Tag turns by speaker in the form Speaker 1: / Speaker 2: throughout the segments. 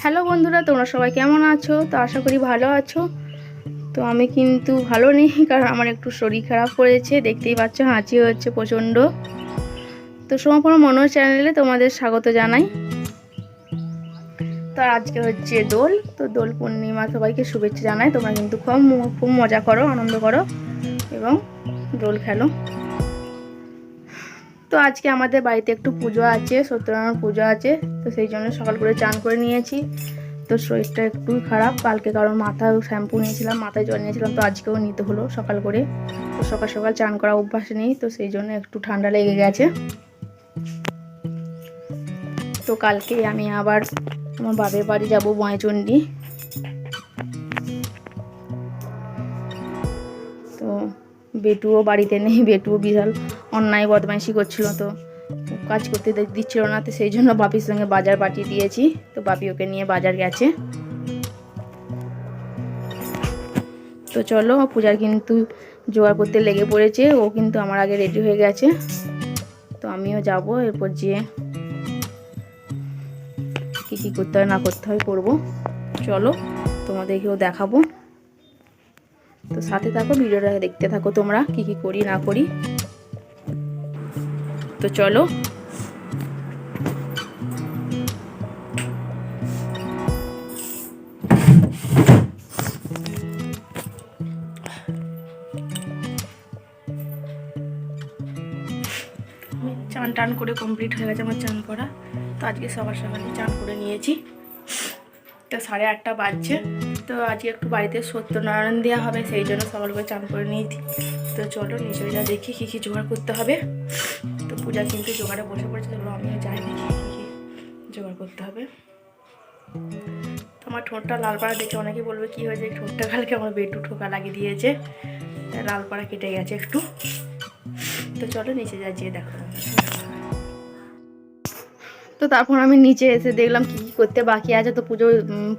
Speaker 1: Hello বন্ধুরা, তোমরা সবাই কেমন আছো? তো আশা করি ভালো আছো। তো আমি কিন্তু ভালো নেই, কারণ আমার একটু শরীর খারাপ করেছে দেখতেই পাচ্ছ হাঁচি হচ্ছে প্রচণ্ড। তো সমাপন মনোজ চ্যানেলে তোমাদের স্বাগত জানাই। তো আজকে হচ্ছে দোল, তো দোল পূর্ণিমা সবাইকে শুভেচ্ছা জানাই। তোমরা কিন্তু খুব খুব মজা করো, আনন্দ করো, এবং দোল খেলো। তো আজকে আমাদের বাড়িতে একটু পুজো আছে সত্যনারায়ণ পুজো আছে, তো সেই জন্য সকাল করে চান করে নিয়েছি। তো শরীরটা একটু খারাপ, কালকে কারণ মাথায় শ্যাম্পু নিয়েছিলাম, মাথায় জল নিয়েছিলাম, তো আজকেও নিতে হলো সকাল করে। তো সকাল সকাল চান করা অভ্যাস নেই, তো সেই জন্য একটু ঠান্ডা লেগে গেছে। তো কালকে আমি আবার আমার বাপের বাড়ি যাব ময়চণ্ডী তো বেটুও বাড়িতে নেই, বেটুও বিশাল। অন্যায় বদমাইশি করছিল তো, কাজ করতে দিচ্ছিল না, তো সেই জন্য বাপির সঙ্গে বাজার পাঠিয়ে দিয়েছি। তো বাপি ওকে নিয়ে বাজার গেছে। তো চলো, পূজার কিন্তু জোগাড় করতে লেগে পড়েছে, ও কিন্তু আমার আগে রেডি হয়ে গেছে। তো আমিও যাব, এরপর যেয়ে কী কী করতে হয়, না করতে হয় করব। চলো, তোমাদেরকেও দেখাবো। তো সাথে থাকো, ভিডিওটা দেখতে থাকো তোমরা, কি কি করি, না করি। তো চলো। চান টান করে কমপ্লিট হয়ে গেছে আমার চান করা তো আজকে সকাল সকালে চান করে নিয়েছি। তো সাড়ে আটটা বাজছে। তো আজকে একটু বাড়িতে সত্যনারায়ণ দেওয়া হবে, সেই জন্য সকাল করে চান করে নিয়েছি। তো চলো যা দেখি কী কী জোগাড় করতে হবে। তো পূজা কিন্তু জোগাড়ে বসে পড়েছে চলো আমিও যাই দেখি কী কী জোগাড় করতে হবে। আমার ঠোঁটটা লাল পাড়া দেখে অনেকে বলবে, কী হয়েছে? ঠোঁটটা কালকে আমার বেটু ঠোকা লাগিয়ে দিয়েছে। লাল পাড়া কেটে গেছে একটু। তো চলো নিচে যাই, যেয়ে দেখো। তো তারপর আমি নিচে এসে দেখলাম কী কী করতে বাকি আছে। তো পুজো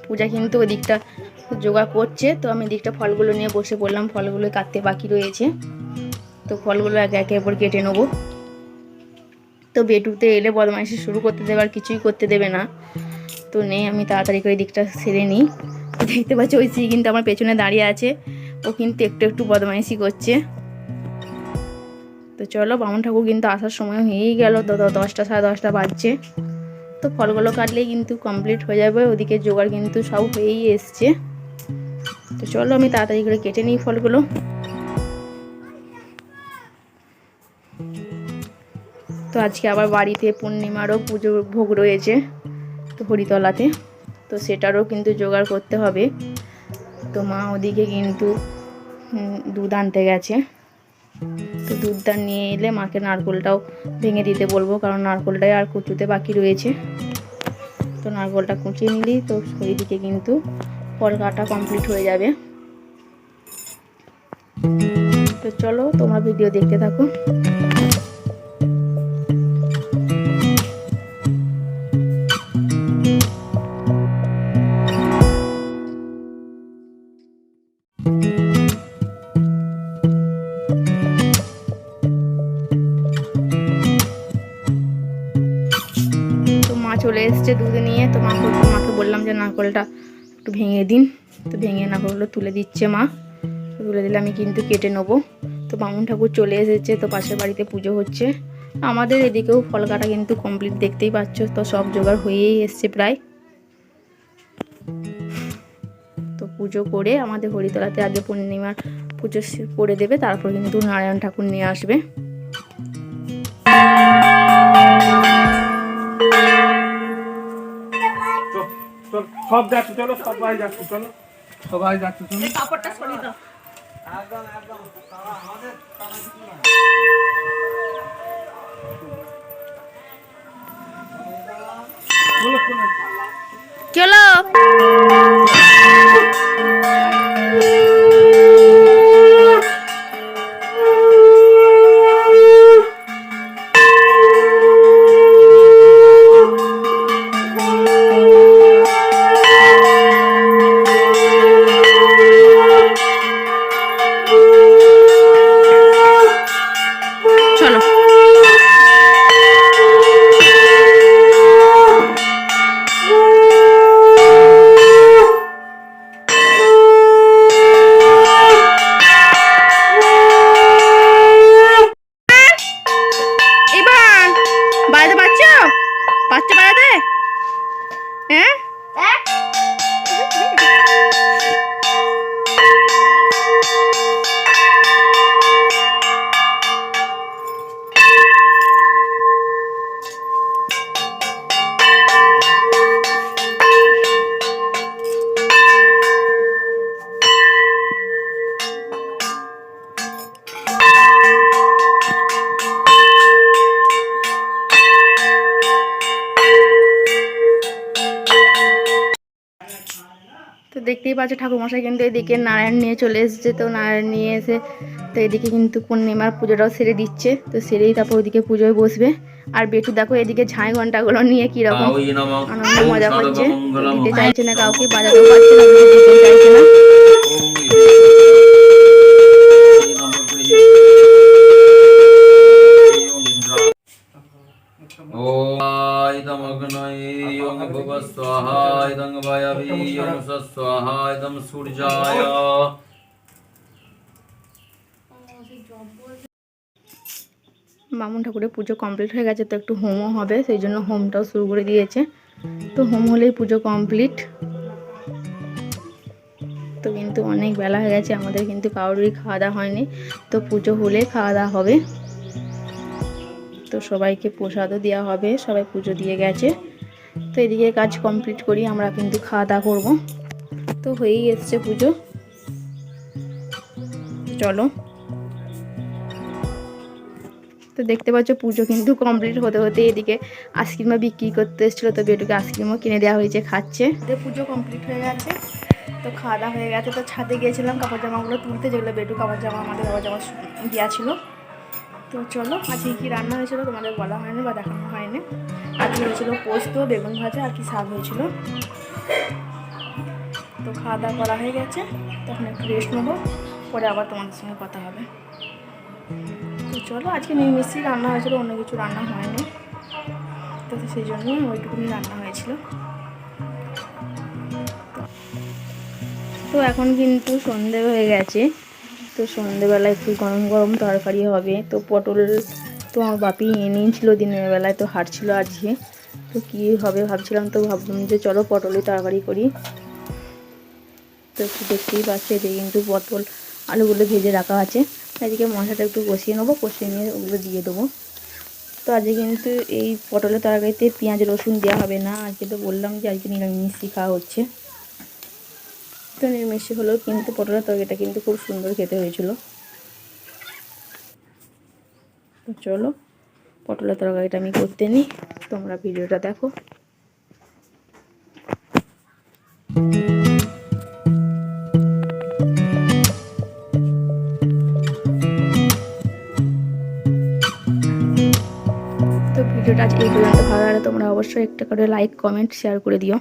Speaker 1: পূজা কিন্তু ওদিকটা জোগাড় করছে। তো আমি দিকটা ফলগুলো নিয়ে বসে পড়লাম। ফলগুলো কাটতে বাকি রয়েছে। তো ফলগুলো একে একে এরপর কেটে নেব। তো বেটুতে এলে বদমাইশি শুরু করতে দেবে, আর কিছুই করতে দেবে না। তো নেই আমি তাড়াতাড়ি করে দিকটা সেরে নিই। দেখতে পাচ্ছি, ওই সি কিন্তু আমার পেছনে দাঁড়িয়ে আছে। ও কিন্তু একটু একটু বদমাইশি করছে। তো চলো, বামন ঠাকুর কিন্তু আসার সময় হয়েই গেল। দশটা, সাড়ে দশটা বাজছে। তো ফলগুলো কাটলেই কিন্তু কমপ্লিট হয়ে যাবে। ওদিকে জোগাড় কিন্তু সব হয়েই এসছে। তো চলো, আমি তাড়াতাড়ি করে কেটে নিই ফলগুলো। তো আজকে আবার বাড়িতে পূর্ণিমারও পুজোর ভোগ রয়েছে তো হরিতলাতে। তো সেটারও কিন্তু জোগাড় করতে হবে। তো মা ওদিকে কিন্তু দুধ আনতে গেছে। তো দুধটা নিয়ে এলে মাকে নারকোলটাও ভেঙে দিতে বলব, কারণ নারকোলটাই আর কুচুতে বাকি রয়েছে। তো নারকোলটা কুচিয়ে নিলেই তো ওইদিকে কিন্তু ফল কাটা কমপ্লিট হয়ে যাবে। তো চলো তোমরা ভিডিও দেখতে থাকো। মা চলে এসছে দুধ নিয়ে। তো মা মাকে বললাম যে, নারকলটা একটু ভেঙে দিন। তো ভেঙে নারকলগুলো তুলে দিচ্ছে মা। তুলে দিলে আমি কিন্তু কেটে নেব। তো বামুন ঠাকুর চলে এসেছে, তো পাশের বাড়িতে পুজো হচ্ছে। আমাদের এদিকেও ফল কাটা কিন্তু কমপ্লিট দেখতেই পাচ্ছ। তো সব জোগাড় হয়েই এসছে প্রায়। তো পুজো করে আমাদের হরিতলাতে আগে পূর্ণিমার পুজো করে দেবে, তারপর কিন্তু নারায়ণ ঠাকুর নিয়ে আসবে।
Speaker 2: চল, চল, সব যাচ্ছে চলো সবাই যাচ্ছে চলো। সবাই যাচ্ছে চলো। চলো, চলো।
Speaker 1: চলো চলো। দেখতেই পাচ্ছ ঠাকুরমশাই কিন্তু এদিকে নারায়ণ নিয়ে চলে এসেছে তো নারায়ণ নিয়ে এসে তো এদিকে কিন্তু পূর্ণিমার পুজোটাও সেরে দিচ্ছে তো সেরেই তারপর ওদিকে পুজোয় বসবে। আর বেটু দেখো এদিকে ঝাঁই ঘন্টাগুলো নিয়ে কীরকম আনন্দ মজা করছে। দিতে চাইছে না কাউকে বাজাতেও পারছে না চাইছে না। মামুন ঠাকুরের পুজো কমপ্লিট হয়ে গেছে, তো একটু হোমও হবে, সেই জন্য হোমটাও শুরু করে দিয়েছে। তো হোম হলেই পুজো কমপ্লিট। তো কিন্তু অনেক বেলা হয়ে গেছে, আমাদের কিন্তু কারোরই খাওয়া দাওয়া হয়নি। তো পুজো হলে খাওয়া দাওয়া হবে। তো সবাইকে প্রসাদও দেওয়া হবে, সবাই পুজো দিয়ে গেছে। তো এদিকে কাজ কমপ্লিট করি, আমরা কিন্তু খাওয়া দাওয়া করব। তো হয়েই এসছে পুজো। চলো। তো দেখতে পাচ্ছ, পুজো কিন্তু কমপ্লিট হতে হতে এদিকে আইসক্রিমও বিক্রি করতে এসেছিল, তো বেটুকে আইসক্রিমও কিনে দেওয়া হয়েছে, খাচ্ছে। পুজো কমপ্লিট হয়ে গেছে, তো খাওয়া দাওয়া হয়ে গেছে, তো ছাদে গিয়েছিলাম কাপড় জামাগুলো তুলতে, যেগুলো বেটু কাপড় জামা আমাদের কাপড় জামা ছিল। তো চলো, আজকে কী রান্না হয়েছিল তোমাদের বলা হয়নি বা দেখানো হয়নি। আজকে হয়েছিল পোস্ত, বেগুন ভাজা আর কি শাক হয়েছিল। তো খাওয়া দাওয়া করা হয়ে গেছে তখন একটু রেস্ট নেব, পরে আবার তোমাদের সঙ্গে কথা হবে। চলো, আজকে নিরামিষই রান্না হয়েছিল, অন্য কিছু রান্না হয়নি। তো সেই জন্য ওইটুকুনি রান্না হয়েছিল। তো এখন কিন্তু সন্ধে হয়ে গেছে। তো সন্ধেবেলা একটু গরম গরম তরকারি হবে। তো পটল তো আমার বাপি এনেছিল দিনের বেলায়, তো হাঁটছিল আজকে। তো কী হবে ভাবছিলাম তো ভাবলাম যে চলো পটলের তরকারি করি। তো একটু দেখতেই পাচ্ছি, এদিকে কিন্তু পটল আলুগুলো ভেজে রাখা আছে। এদিকে মশলাটা একটু কষিয়ে নেব, কষিয়ে নিয়ে ওগুলো দিয়ে দেবো। তো আজকে কিন্তু এই পটলের তরকারিতে পেঁয়াজ, রসুন দেওয়া হবে না, আজকে তো বললাম যে আজকে নিরামিষই খাওয়া হচ্ছে। তো নিরামিষি হলেও কিন্তু পটলের তরকারিটা কিন্তু খুব সুন্দর খেতে হয়েছিল। তো চলো, পটলের তরকারিটা আমি করতে নিই, তোমরা ভিডিওটা দেখো। ভিডিওটা ভালো লাগলে তোমরা অবশ্যই একটা করে লাইক কমেন্ট শেয়ার করে দিও।